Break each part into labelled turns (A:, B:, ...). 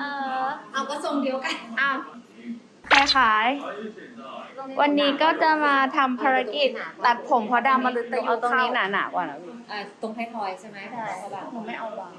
A: เออ
B: เอาก็ทรงเดียวกัน
A: อ้าวคล้ายๆวันนี้ก็จะมาทำภารกิจตัดผมเพราะดำมาลึกตะยุ
C: เอาตรงนี้ห
A: เข้า
C: นาหนากว่านะพี่
B: อ่าตรงไททอยใช่ไหม
A: ใช่
B: เขาแบบ
A: หนูไม่เอาบาง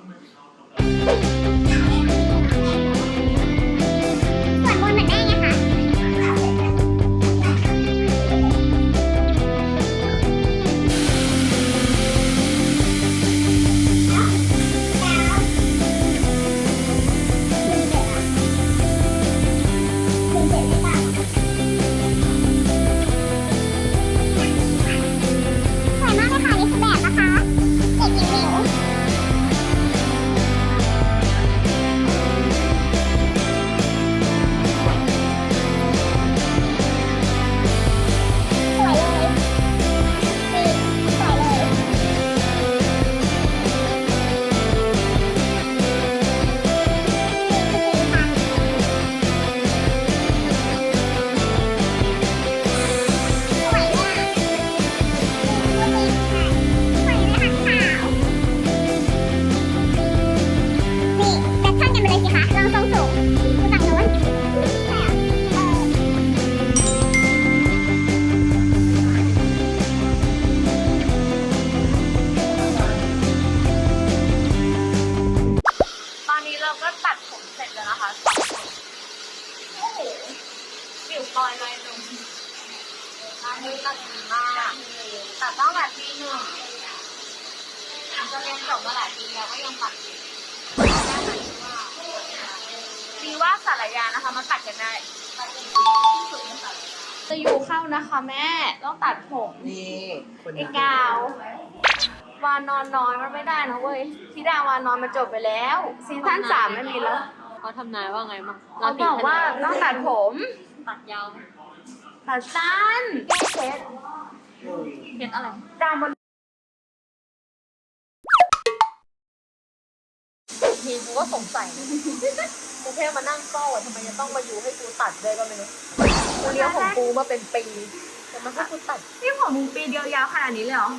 A: ผิวปลอยลอยลงร้านนี้ตัดดีมากตัดตั้งแต่ปีหนึ่งจะเรียนจบมาหลายปีแล้วก็ยังตัดอยู่ดีว่าสารยานะคะมาตัดกันได้จะอยู่เข้านะคะแม่ ต้องตัดผม
D: นี่คน
A: ไอ้กาว วานอนน้อยมันไม่ได้นะเว้ยธิดาวานอนมันจบไปแล้วซีซั่นสามไม่มีแล้ว
C: เขาทำนายว่าไงบ้าง
A: เขาบอกว่าต้องตัดผม
C: ตัดยาวไหม
A: ตัดสั้นแก้เคส
C: เห็นอะไร
A: ดาวมัน
C: ทีกูก็สงสัยนะกูแค่มานั่งเฝ้าอะทำไมจะต้องมาอยู่ให้กูตัดด้วยก็ไม่รู้กูเลี้ยงของกูมาเป็นปีแต่มันก็กูตัด
A: นี่ผมมึงปีเดียวยาวขนาดนี้เลยเหรอ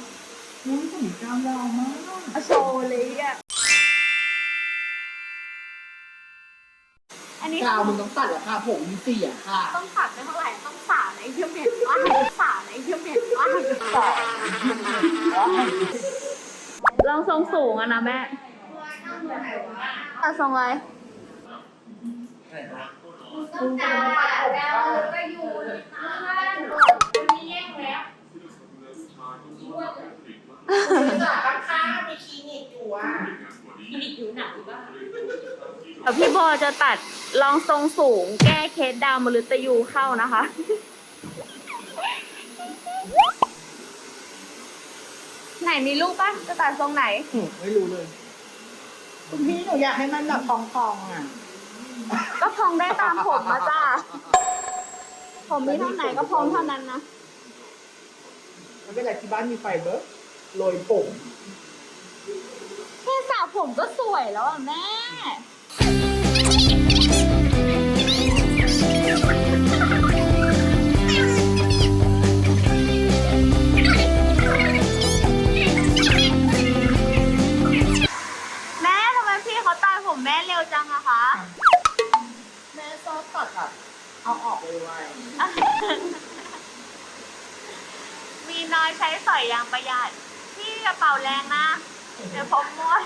D: อุ้ยผมกล้ามยาวมาก
A: เอาโชว์เลยอะ อันนี้
D: กาวมึงต้องตัดเหรอค่ะผมมีเสียค่ะ
A: ต้องตัดไม่เท่าไหร่ต้องสาในเที่ยวเหม็นว่าสาในเที่ยวเหม็นว่าลองทรงสูงอะนะแม่ตัดทรงอะไร
D: ข้างๆมีคลินิกอยู่อะ
A: เดี๋ยวพี่บอจะตัดลองทรงสูง แก้เคสดาวมฤตยูเข้านะคะ ไหนมีรูปปะจะตัดทรงไหน
D: ไม่รู้เลยคุณพี่หนูอยากให้มันแบบพองๆอะ
A: ก็พองได้ตามผมมาจ้าผมมีเท่าไหนก็พองเท่านั้นนะ
D: ไม่เป็นไรที่บ้านมีไฟเบอร์โรยผม
A: แค่สระผมก็สวยแล้วอะแม่ ใช้สอยอย่างประหยัดพี่กระเป๋าแรงนะเดี๋ยวผมม้วน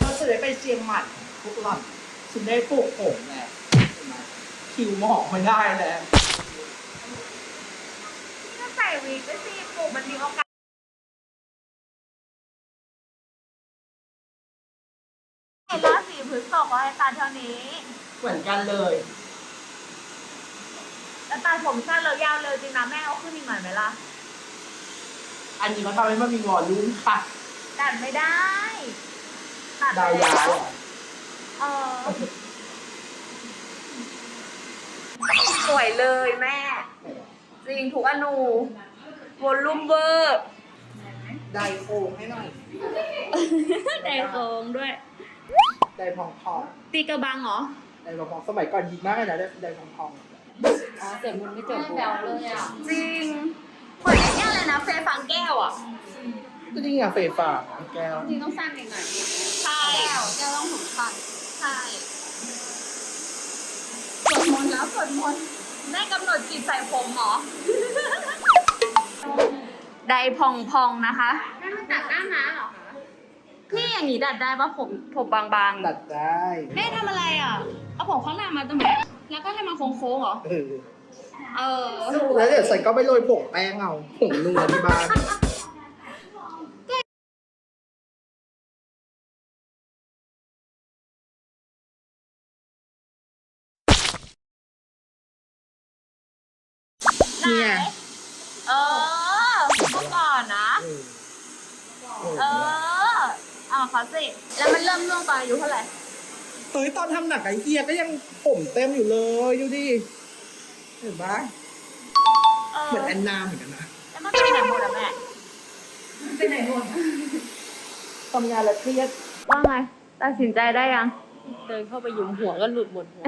D: เราจะได้ไปเชียงใหม่ทุกหลังฉันได้ปลูกผมแหละเห็นไหมคิวหมอกไม่ได้แล้ว
A: พี่ก็ใส่วีกไปสิปลูกมันมีโอกาสเห็นราศีพฤษภว่าให้ตัดเท่านี้
D: เหมือนกันเลย
A: แล้วตัดผมสั้นแล้วยาวเลยจริงนะแม่เอาขึ้นอีกหน่อยไหมล่ะ
D: อันนี้เขาทำให้มันมีวอลลุ่มค่ะ
A: ตัดไม่ได้ตัด
D: ดาว
A: ไป
D: ยา
A: แล้ว
D: วอะ
A: เออสวยเลยแม่ จริงทุกอนูวอลลุ่มเวอร์
D: ไดโค้งให้หน่อย
A: ไดโค้งด้วย
D: ไดพองทอง
A: ตีกระบังเหรอ
D: ไดพองทองสมัยก่อนฮิตมากเลยนะไดพองทอง
C: อ๋อเสียงมันไม่จบกู
B: แบวเลยอะ
A: จริง เหมือนไอ้เนี่ยเลยนะเฟยฟังแก้วอะ
D: ก็จริงอะเฟยฟ้าแก้ว
B: จริงต้องสั้นหน่อย
A: ใช่
B: แก้วแก้วต้องผมสั้น
A: ใช่สวดม
C: นต์แล้วสวดมนต์
A: ได้กำหนดจิตใส่ผมเหรอ ได้พองพองๆนะคะ
B: นั่นมันตัดหน้าม้าเหรอคะ
A: พี่อย่างนี้ดัดได้ปะผมผมบางๆ
D: ตัดได้
A: แม่ทำอะไรอะ เอาผมข้างหน้ามาตรงไหนแล้วก็ให้มันโค้งๆเหรอ
D: เออ
A: เออ
D: แล้วเดี๋ยวใส่ก็ไปโรยผงแป้งเอาผงนัวที่บ้าน เนี่ย
A: เออเมื่อก่อนนะ
D: เออ
A: เออ เอาเขาสิแล้วมันเริ่มร่วงตอนอายุเท่าไหร่
D: เฮ้ยตอนทำหนักไอเฮียก็ยังผมเต็มอยู่เลย ดูดิ เห็นปะ
A: เออ
D: เหมือนแอนนาเหมือนกันนะ
A: แล้วมันไปไหนหมดอะแม่
C: ไปไหนหมด
D: ทำงานแล้วเครียด
A: ว่าไงตัดสินใจได้ยัง
C: เดินเข้าไปหยุมหัวก็หลุดหมดหัว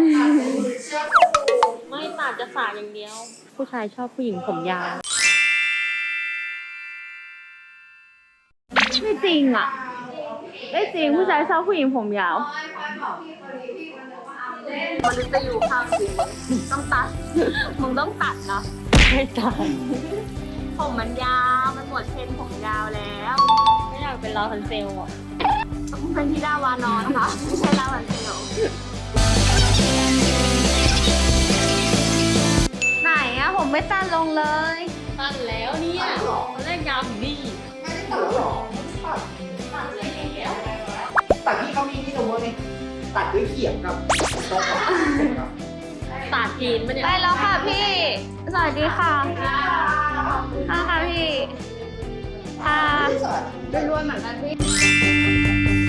A: ไม่ตัดจะสาอย่างเดียว
C: ผู้ชายชอบผู้หญิงผมยาว
A: ไม่จริงอะไม่จริงผู้ชายชอบผู้หญิงผมยาวมั นจะอยู่ข้างสิมึงต้องตัด มึงต้องตัดนะ
C: ไม่ตาย
A: ผมมันยาว มันหมดเทรนด์ผมยาวแล้ว
C: ไม่อยากเป็นลาพันเซลอะ
A: เป็นที่ดาวานอนนะคะไม่ใช่ลาวันเซลไหนอะผมไม่ตัดลงเลย
C: ตัดแล้วเนี่
D: ย ตัดด้วยเขียงกับต้องกับ
C: ตัดจีนปะเนี่ย
A: ได้แล้วค่ะพี่ สวัสดีค่ะค่ะค่ะพี่ค่ะ
D: ไม่ตัด
A: รวยๆเหมือนกันพี่